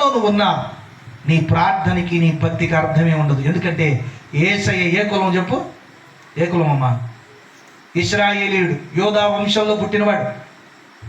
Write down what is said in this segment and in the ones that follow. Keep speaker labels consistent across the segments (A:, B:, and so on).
A: కులంలో నువ్వు ఉన్నా నీ ప్రార్థనకి నీ భక్తికి అర్థమే ఉండదు. ఎందుకంటే ఏసయ్య ఏ కులం చెప్పు? ఏ కులం అమ్మా ఇస్రాయేలీయుడు యోధా వంశంలో పుట్టినవాడు.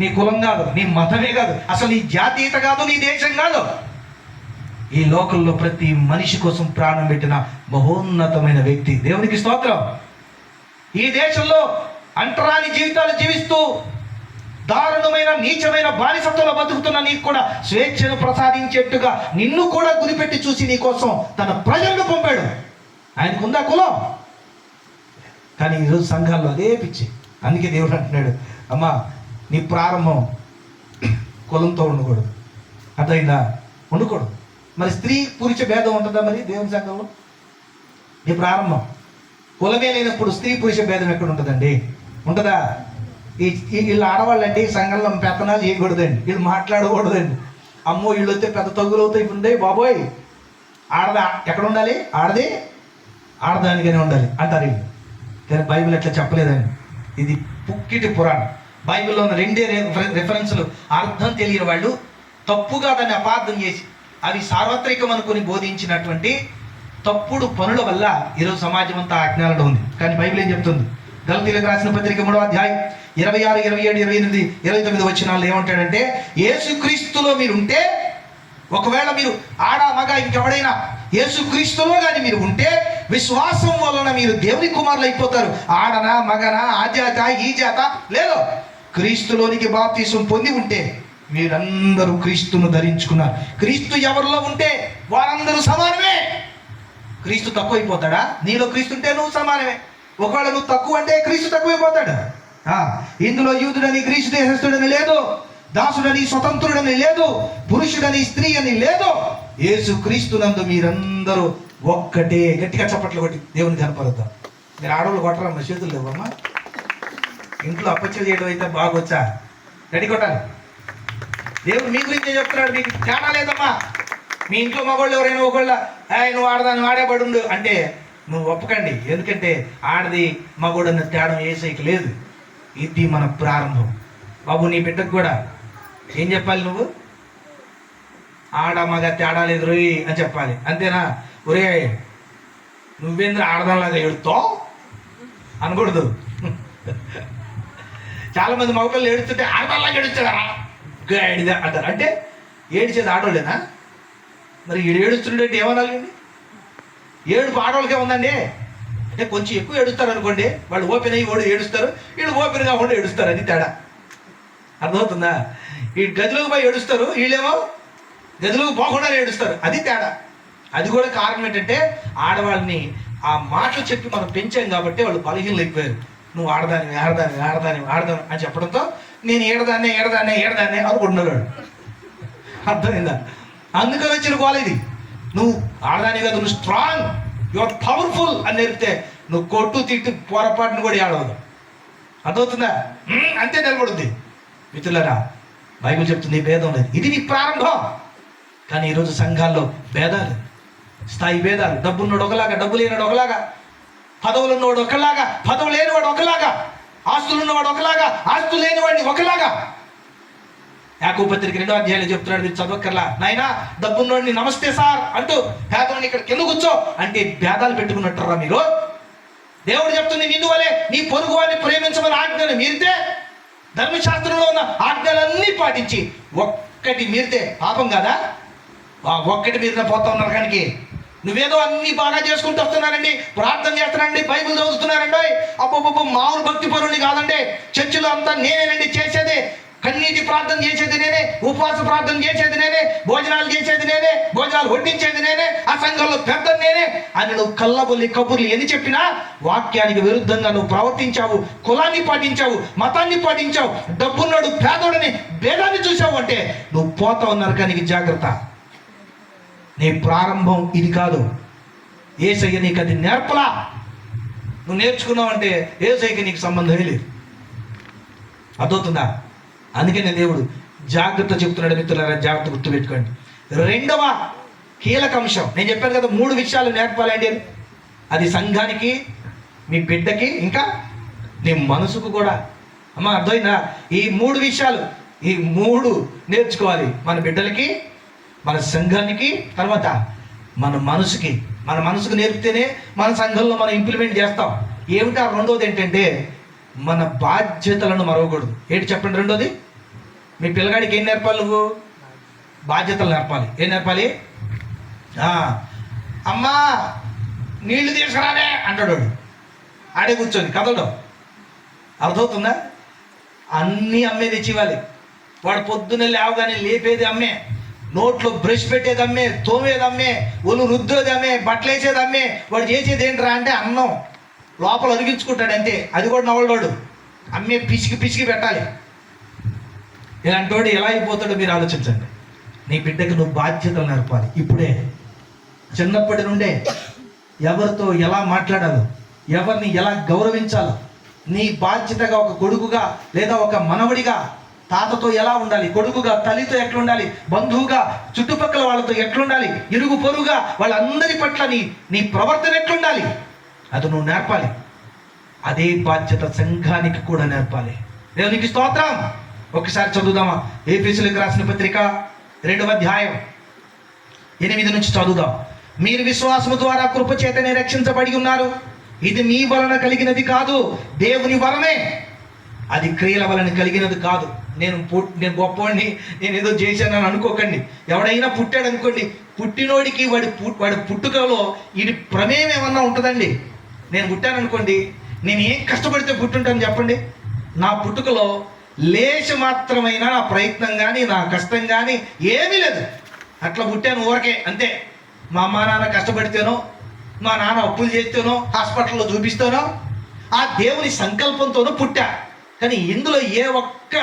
A: నీ కులం కాదు నీ మతమే కాదు. అసలు నీ జాతీయత కాదు నీ దేశం కాదు. ఈ లోకంలో ప్రతి మనిషి కోసం ప్రాణం పెట్టిన బహోన్నతమైన వ్యక్తి దేవునికి స్తోత్రం. ఈ దేశంలో అంటరాని జీవితాలు జీవిస్తూ దారుణమైన నీచమైన బానిసత్వంలో బతుకుతున్న నీకు కూడా స్వేచ్ఛను ప్రసాదించేట్టుగా నిన్ను కూడా గురిపెట్టి చూసి నీ కోసం తన ప్రజలను పంపాడు. ఆయనకుందా కులం? కానీ ఈరోజు సంఘాల్లో అదే పిచ్చి. అందుకే దేవుడు అంటున్నాడు అమ్మా నీ ప్రారంభం కులంతో ఉండకూడదు. అర్థమైందా? ఉండకూడదు. మరి స్త్రీ పురుష భేదం ఉంటుందా మరి దేవుని సంఘంలో? నీ ప్రారంభం కులమే లేనప్పుడు స్త్రీ పురుష భేదం ఎక్కడ ఉంటుందండి? ఉంటుందా? వీళ్ళు ఆడవాళ్ళండి సంఘంలో పెత్తనాలు చేయకూడదండి. వీళ్ళు మాట్లాడకూడదండి. అమ్మో వీళ్ళు వస్తే పెద్ద తగ్గులు అవుతాయి ఇప్పుడు. ఉండే బాబోయ్ ఆడదా? ఎక్కడ ఉండాలి? ఆడది? ఆడదానిగానే ఉండాలి అంటారు వీళ్ళు. కానీ బైబిల్ ఎట్లా చెప్పలేదండి. ఇది పుక్కిటి పురాణం. బైబిల్లో ఉన్న రెండే రిఫరెన్స్లు అర్థం తెలియని వాళ్ళు తప్పుగా దాన్ని అపార్థం చేసి అవి సార్వత్రికం అనుకుని బోధించినటువంటి తప్పుడు పనుల వల్ల ఈరోజు సమాజం అంతా అజ్ఞానంలో ఉంది కానీ బైబిల్ ఏం చెప్తుంది? గల్తీలకు రాసిన పత్రిక మూడో అధ్యాయం ఇరవై ఆరు ఇరవై ఏడు ఇరవై ఎనిమిది ఇరవై తొమ్మిది వచ్చినాలు ఏమంటాడంటే యేసుక్రీస్తులో మీరు ఉంటే ఒకవేళ మీరు ఆడ మగ ఇంకెవడైనా యేసుక్రీస్తులో కానీ మీరు ఉంటే విశ్వాసం వలన మీరు దేవుని కుమారులు అయిపోతారు ఆడనా మగనా ఆ జాత ఈ జాత లేదు క్రీస్తులోనికి బాప్తీసం పొంది ఉంటే మీరందరూ క్రీస్తును ధరించుకున్నారు. క్రీస్తు ఎవరిలో ఉంటే వారందరూ సమానమే. క్రీస్తు తక్కువైపోతాడా? నీలో క్రీస్తు ఉంటే నువ్వు సమానమే. ఒకవేళ నువ్వు తక్కువ అంటే క్రీస్తు తక్కువైపోతాడు ఆ, ఇందులో యూదుడని క్రీస్తు దేశస్థుడని లేదు దాసుడని స్వతంత్రుడని లేదు పురుషుడని స్త్రీ అని లేదు. యేసు క్రీస్తునందు మీరందరూ ఒక్కటే గట్టిగా చప్పట్లు కొట్టి దేవుని కనపరుద్దాం మీరు ఆడవాళ్ళు కొట్టరమ్మా చేతులు లేవమ్మా ఇంట్లో అప్పచ్చలు చేయడం అయితే బాగొచ్చా? గట్టి కొట్టాలి. దేవుడు మీ గురించే చెప్తున్నాడు మీకు తేడా లేదమ్మా. మీ ఇంట్లో మగవాళ్ళు ఎవరైనా ఒకళ్ళ నువ్వు ఆడదాన్ని ఆడేపడుండు అంటే నువ్వు ఒప్పకండి. ఎందుకంటే ఆడది మగోడన్న తేడం తేడా ఏసైకి లేదు. ఇది మన ప్రారంభం. బాబు నీ బిడ్డకు కూడా ఏం చెప్పాలి నువ్వు? ఆడ మగ తేడా లేదు రోయ్ అని చెప్పాలి. అంతేనా? ఒరే నువ్వేంద్ర ఆడదానిలాగా ఏడుతావు? అనకూడదు. చాలా మంది మగపిల్లలు ఏడుస్తుంటే ఆడదానిలాగా ఏడుస్తారా? గాడిద అంటారు. అంటే ఏడిచేది ఆడోళ్ళేనా? మరి ఈడు ఏడుస్తుండే ఏమనాలండి ఏడుపు ఆడవాళ్ళకే ఉందండి. అంటే కొంచెం ఎక్కువ ఏడుస్తారు అనుకోండి వాళ్ళు ఓపెన్ అయ్యి ఓడి ఏడుస్తారు వీళ్ళు ఓపెన్గా కాకుండా ఏడుస్తారు అది తేడా. అర్థమవుతుందా? ఈ గదిలోకి పోయి ఏడుస్తారు వీళ్ళేమో గదిలోకి పోకుండా ఏడుస్తారు అది తేడా. అది కూడా కారణం ఏంటంటే ఆడవాళ్ళని ఆ మాటలు చెప్పి మనం పెంచాం కాబట్టి వాళ్ళు బలహీనలు అయిపోయారు. నువ్వు ఆడదాని ఆడదాని ఆడదాని ఆడదాని అని చెప్పడంతో నేను ఏడదాన్నే ఏడదాన్నే ఏడదాన్నే అనుకుంటున్నాడు వాడు. అర్థమైందా? అందుకని వచ్చిన గోల ఇది. నువ్వు ఆడదాని కదా నువ్వు స్ట్రాంగ్ యువర్ పవర్ఫుల్ అని నేర్పితే నువ్వు కొట్టు తిట్టు పొరపాటును కూడా ఆడవదు అర్థమవుతుందా? అంతే నిలబడుద్ది. మిత్రులరా బైబిల్ చెప్తుంది భేదం లేదు. ఇది నీ ప్రారంభం. కానీ ఈరోజు సంఘాల్లో భేదాలు స్థాయి భేదాలు. డబ్బున్నోడు ఒకలాగా డబ్బు లేనివాడు ఒకలాగా పదవులు ఉన్నవాడు ఒకలాగా పదవు లేనివాడు ఒకలాగా ఆస్తులు ఉన్నవాడు ఒకలాగా ఆస్తులు లేనివాడిని ఒకలాగా. యాకూ పత్రిక రెండో అధ్యాయంలో చెప్తున్నాడు మీరు చదవక్కర్లా. నాయనా డబ్బున్నోడిని నమస్తే సార్ అంటూ పేదవాడిని ఇక్కడ కింద కూర్చో అంటే భేదాలు పెట్టుకున్నట్టురా మీరు. దేవుడు చెప్తుంది నిన్ను వలే నీ పొరుగు వారిని ప్రేమించమని ఆజ్ఞలు మీరితే ధర్మశాస్త్రంలో ఉన్న ఆజ్ఞలన్నీ పాటించి ఒక్కటి మీరితే పాపం కదా? ఒక్కటి మీరిన పోతా ఉన్నారు కనుక. నువ్వేదో అన్ని బాగా చేసుకుంటూ వస్తున్నారండి ప్రార్థన చేస్తున్నారండి బైబిల్ చదువుతున్నారండి. అబ్బో మామూలు భక్తి పరుని కాదండి. చర్చిలో అంతా నేనేనండి చేసేది. కన్నీటి ప్రార్థన చేసేది నేనే ఉపవాస ప్రార్థన చేసేది నేనే భోజనాలు చేసేది నేనే భోజనాలు వడ్డించేది నేనే ఆ సంఘంలో పెద్ద నేనే. అని నువ్వు కళ్ళబొల్లి కబుర్లు ఎన్ని చెప్పినా వాక్యానికి విరుద్ధంగా నువ్వు ప్రవర్తించావు కులాన్ని పాటించావు మతాన్ని పాటించావు డబ్బున్నాడు పేదోడని భేదాన్ని చూసావు అంటే నువ్వు పోతావు నరకానికి జాగ్రత్త. నీ ప్రారంభం ఇది కాదు. ఏసయ్య నీకు అది నేర్పలా. నువ్వు నేర్చుకున్నావంటే ఏసైకి నీకు సంబంధమే లేదు. అర్థవుతుందా అందుకనే దేవుడు జాగ్రత్త చెప్తున్నాడు మిత్రులారా జాగ్రత్త గుర్తుపెట్టుకోండి. రెండవ కీలక అంశం. నేను చెప్పాను కదా మూడు విషయాలు నేర్పాలండి అది సంఘానికి మీ బిడ్డకి ఇంకా నీ మనసుకు కూడా. అమ్మ అర్థమైందా? ఈ మూడు విషయాలు ఈ మూడు నేర్చుకోవాలి. మన బిడ్డలకి మన సంఘానికి తర్వాత మన మనసుకి. మన మనసుకు నేర్పితేనే మన సంఘంలో మనం ఇంప్లిమెంట్ చేస్తాం. ఏమిటి ఆ రెండోది ఏంటంటే మన బాధ్యతలను మరవకూడదు. ఏంటి చెప్పండి రెండోది? మీ పిల్లగాడికి ఏం నేర్పాలి నువ్వు? బాధ్యతలు నేర్పాలి. ఏం నేర్పాలి? అమ్మా నీళ్ళు తీసుకురానే అంటాడు ఆడే కూర్చొని కదలడం. అర్థమవుతుందా? అన్నీ అమ్మే తెచ్చివ్వాలి. వాడు పొద్దున్నే లేవగానే లేపేది అమ్మే నోట్లో బ్రష్ పెట్టేది అమ్మే తోమేది అమ్మే ఒళ్ళు రుద్దేది అమ్మే బట్టలు వేసేది అమ్మే వాడు చేసేది ఏంట్రా అంటే అన్నం. లోపల అరిగించుకుంటాడు అంతే అది కూడా నవలవాడు. అమ్మే పిసికి పిసికి పెట్టాలి. ఇలాంటి వాడు ఎలా అయిపోతాడో మీరు ఆలోచించండి. నీ బిడ్డకు నువ్వు బాధ్యతలు నేర్పాలి. ఇప్పుడే. చిన్నప్పటి నుండే ఎవరితో ఎలా మాట్లాడాలో ఎవరిని ఎలా గౌరవించాలో నీ బాధ్యతగా ఒక కొడుకుగా లేదా ఒక మనవడిగా తాతతో ఎలా ఉండాలి కొడుకుగా తల్లితో ఎట్లుండాలి బంధువుగా చుట్టుపక్కల వాళ్ళతో ఎట్లుండాలి ఇరుగు పొరుగుగా వాళ్ళందరి పట్ల నీ నీ ప్రవర్తన ఎట్లుండాలి? అది నువ్వు నేర్పాలి. అదే బాధ్యత సంఘానికి కూడా నేర్పాలి. దేవునికి స్తోత్రం. ఒకసారి చదువుదామా? ఏపీసీలకు రాసిన పత్రిక రెండవ అధ్యాయం ఎనిమిది నుంచి చదువుదాం. మీరు విశ్వాసము ద్వారా కృపచేతనే రక్షించబడి ఉన్నారు. ఇది మీ వలన కలిగినది కాదు దేవుని వలమే అది క్రియల వలన కలిగినది కాదు. నేను నేను గొప్పవాడిని నేను ఏదో చేశానని అనుకోకండి. ఎవడైనా పుట్టాడు అనుకోండి పుట్టినోడికి వాడి వాడి పుట్టుకలో ఇది ప్రమేయం ఏమన్నా ఉంటుందండి? నేను పుట్టాను అనుకోండి నేను ఏం కష్టపడితే పుట్టుంటాను చెప్పండి? నా పుట్టుకలో లేచి మాత్రమైన నా ప్రయత్నం కానీ నా కష్టం కానీ ఏమీ లేదు. అట్లా పుట్టాను ఊరకే అంతే. మా అమ్మ నాన్న కష్టపడితేనో మా నాన్న అప్పులు చేస్తేనో హాస్పిటల్లో చూపిస్తేనో ఆ దేవుని సంకల్పంతోనో పుట్టా. కానీ ఇందులో ఏ ఒక్క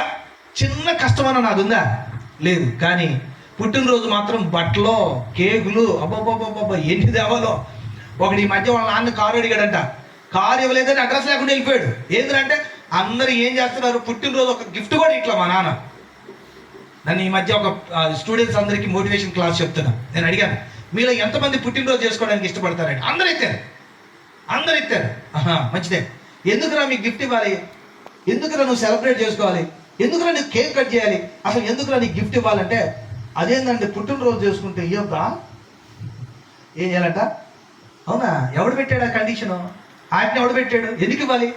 A: చిన్న కష్టమన్న నాది ఉందా లేదు. కానీ పుట్టినరోజు మాత్రం బట్టలు కేకులు అబ్బాబ్బాబ్బా ఎన్ని దేవాలో ఒకటి ఈ మధ్య వాళ్ళ నాన్న కారు అడిగాడంట. కారు ఇవ్వలేదని అడ్రస్ లేకుండా వెళ్ళిపోయాడు. ఏంటంటే అందరూ ఏం చేస్తున్నారు? పుట్టినరోజు ఒక గిఫ్ట్ కూడా ఇట్లా మా నాన్న. నన్ను ఈ మధ్య ఒక స్టూడెంట్స్ అందరికీ మోటివేషన్ క్లాస్ చెప్తున్నా. నేను అడిగాను మీలో ఎంతమంది పుట్టినరోజు చేసుకోవడానికి ఇష్టపడతారండి అందరు ఇచ్చారు అందరు ఇచ్చారు మంచిదే. ఎందుకురా మీకు గిఫ్ట్ ఇవ్వాలి? ఎందుకురా నువ్వు సెలబ్రేట్ చేసుకోవాలి? ఎందుకురా నీకు కేక్ కట్ చేయాలి? అసలు ఎందుకురా నీకు గిఫ్ట్ ఇవ్వాలంటే అదేందండి పుట్టినరోజు చేసుకుంటే ఇవ్వద్దా ఏం చేయాలంట? అవునా? ఎవడు పెట్టాడు ఆ కండిషను ఆజ్ఞ ఎవడు పెట్టాడు? ఎందుకు ఇవ్వాలి?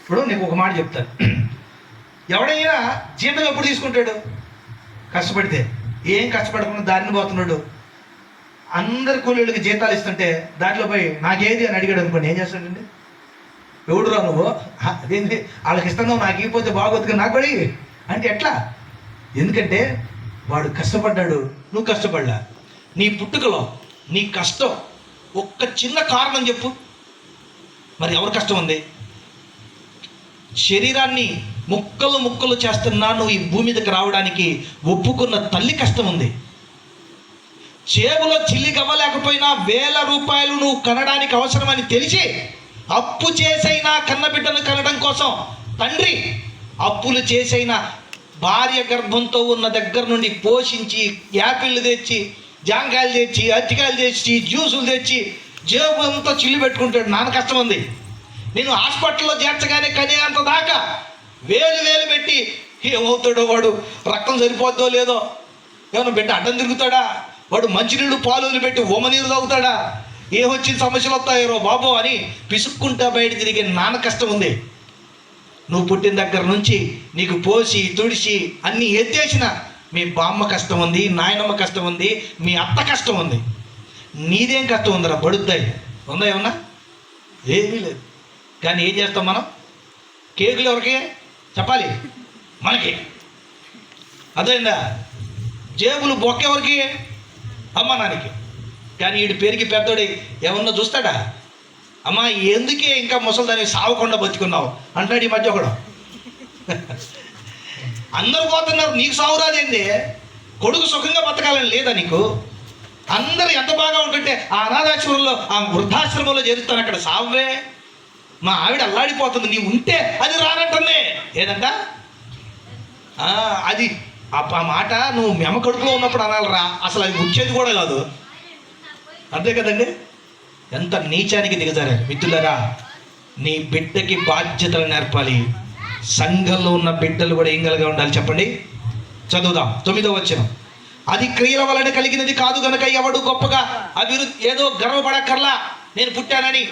A: ఇప్పుడు నీకు ఒక మాట చెప్తాను. ఎవడైనా జీతం ఎప్పుడు తీసుకుంటాడు? కష్టపడితే. ఏం కష్టపడకుండా దారిని పోతున్నాడు? అందరి కూలీళ్ళకి జీతాలు ఇస్తుంటే దాంట్లో పోయి నాకేది అని అడిగాడు అనుకోండి ఏం చేస్తాడండి ఎవడురా నువ్వు? అదేంటి వాళ్ళకి ఇస్తున్నావు నాకు ఇవ్వకపోతే బాగోదు నాకు పడి అంటే ఎట్లా? ఎందుకంటే వాడు కష్టపడ్డాడు నువ్వు కష్టపడ్డా నీ పుట్టుకలో నీ కష్టం ఒక్క చిన్న కారణం చెప్పు. మరి ఎవరు కష్టం ఉంది శరీరాన్ని ముక్కలు ముక్కలు చేస్తున్నా నువ్వు ఈ భూమి మీదకి రావడానికి ఒప్పుకున్న తల్లి కష్టం ఉంది. చేబులో చిల్లి కవ్వలేకపోయినా వేల రూపాయలు నువ్వు కనడానికి అవసరమని తెలిసి అప్పు చేసైనా కన్నబిడ్డను కనడం కోసం తండ్రి అప్పులు చేసైనా భార్య గర్భంతో ఉన్న దగ్గర నుండి పోషించి యాపిళ్ళు తెచ్చి జాంకాయలు తెచ్చి అరటికాయలు తెచ్చి జ్యూసులు తెచ్చి జేబు అంతా చిల్లు పెట్టుకుంటాడు. నాన్న కష్టం ఉంది. నేను హాస్పిటల్లో చేర్చగానే కనేంత దాకా వేలు వేలు పెట్టి ఏమవుతాడో వాడు? రక్తం సరిపోద్దో లేదో? ఏమైనా బిడ్డ అడ్డం తిరుగుతాడా? వాడు మంచినీళ్ళు పాలు పెట్టి ఉమనీరు తాగుతాడా? ఏమొచ్చి సమస్యలు వస్తాయో బాబు అని పిసుక్కుంటా బయట తిరిగే నాన్న కష్టం ఉంది. నువ్వు పుట్టిన దగ్గర నుంచి నీకు పోసి తుడిచి అన్నీ ఎత్తేసిన మీ బామ్మ కష్టం ఉంది నాయనమ్మ కష్టం ఉంది మీ అత్త కష్టం ఉంది. నీదేం కష్టం ఉందిరా? బడుద్దాయి. ఉందా ఏమన్నా? ఏమీ లేదు. కానీ ఏం చేస్తాం మనం? కేకులు ఎవరికి? చెప్పాలి. మనకి. అదేందా జేబులు బొక్క ఎవరికి? అమ్మ నాన్నకి. కానీ వీడి పేరుకి పెద్దోడి ఏమన్నా చూస్తాడా? అమ్మా ఎందుకే ఇంకా ముసలిదాన్ని సావకుండా బతుకున్నావు? అంటాడు ఈ మధ్య ఒకడు అందరూ పోతున్నారు నీకు సావు రాదేంది? కొడుకు సుఖంగా బతకాలని లేదా నీకు? అందరూ ఎంత బాగా ఉంటుంటే ఆ అనాథాశ్రమంలో ఆ వృద్ధాశ్రమంలో చేరుస్తాను అక్కడ సావే మా ఆవిడ అల్లాడిపోతుంది నీవు ఉంటే అది రానట్టుంది ఏదంట? అది ఆ ఆ మాట నువ్వు మెమ కడుపులో ఉన్నప్పుడు అనాలరా. అసలు అది వచ్చేది కూడా కాదు. అంతే కదండి? ఎంత నీచానికి దిగజారారు. మిత్రులరా నీ బిడ్డకి బాధ్యతలు నేర్పాలి. సంఘంలో ఉన్న బిడ్డలు కూడా ఏం ఉండాలి చెప్పండి? చదువుదాం. తొమ్మిదో వచ్చిన అది క్రియల వలన కలిగినది కాదు కనుక ఎవడు గొప్పగా అభివృద్ధి ఏదో గర్వపడక్కర్లా. నేను పుట్టానని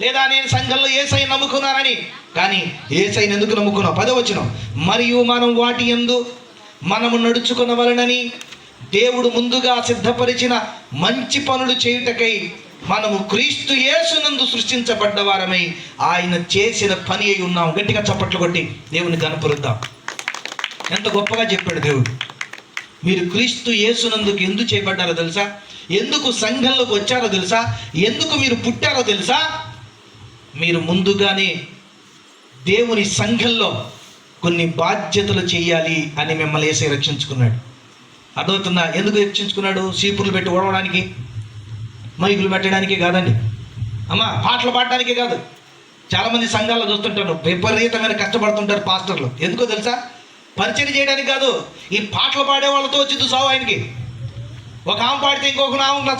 A: లేదా నేను సంఘంలో ఏసై నమ్ముకున్నానని. కానీ ఏసైని ఎందుకు నమ్ముకున్నావు? వచ్చిన మరియు మనం వాటి ఎందు మనము నడుచుకున్న వలనని దేవుడు ముందుగా సిద్ధపరిచిన మంచి పనులు చేయుటకై మనము క్రీస్తు యేసునందు సృష్టించబడ్డ వారమై ఆయన చేసిన పని అయి ఉన్నాం. గట్టిగా చప్పట్లు కొట్టి దేవుని కనపరుద్దాం. ఎంత గొప్పగా చెప్పాడు దేవుడు. మీరు క్రీస్తు యేసునందుకు ఎందుకు చేయబడ్డారో తెలుసా? ఎందుకు సంఘంలోకి వచ్చారో తెలుసా? ఎందుకు మీరు పుట్టారో తెలుసా? మీరు ముందుగానే దేవుని సంఘంలో కొన్ని బాధ్యతలు చేయాలి అని మిమ్మల్ని వేసే రక్షించుకున్నాడు. అర్థమవుతుందా? ఎందుకు రక్షించుకున్నాడు? సీపులు పెట్టి ఓడవడానికి. మైకులు పెట్టడానికి కాదండి. అమ్మా పాటలు పాడటానికే కాదు. చాలామంది సంఘాల్లో చూస్తుంటాను విపరీతమైన కష్టపడుతుంటారు పాస్టర్లు. ఎందుకో తెలుసా? పరిచయం చేయడానికి కాదు ఈ పాటలు పాడే వాళ్ళతో వచ్చింది సావు ఆయనకి. ఒక ఆమె పాడితే ఇంకొక ఆమె నచ్చదు.